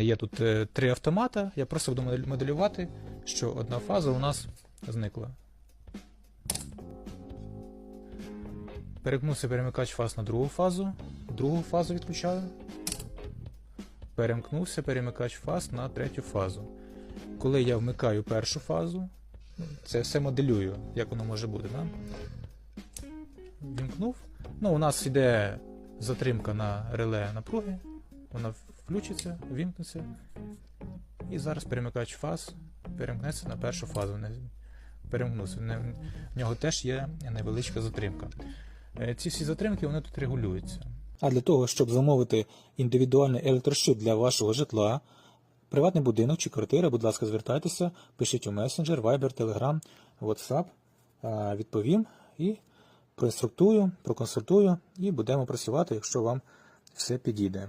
Є тут е, три автомата. Я просто буду моделювати, що одна фаза у нас зникла. Перемкнувся перемикач фаз на другу фазу. Другу фазу відключаю. Перемкнувся перемикач фаз на третю фазу. Коли я вмикаю першу фазу, це все моделюю, як воно може бути. Да? Вімкнув. Ну, у нас йде затримка на реле напруги. Вона включиться, вімкнеться. І зараз перемикач фаз перемкнеться на першу фазу. Не перемкнувся. В нього теж є невеличка затримка. Е, Ці всі затримки вони тут регулюються. А для того, щоб замовити індивідуальний електрощит для вашого житла, приватний будинок чи квартира, будь ласка, звертайтеся, пишіть у месенджер, Viber, Telegram, WhatsApp, відповім і проінструктую, проконсультую, і будемо працювати, якщо вам все підійде.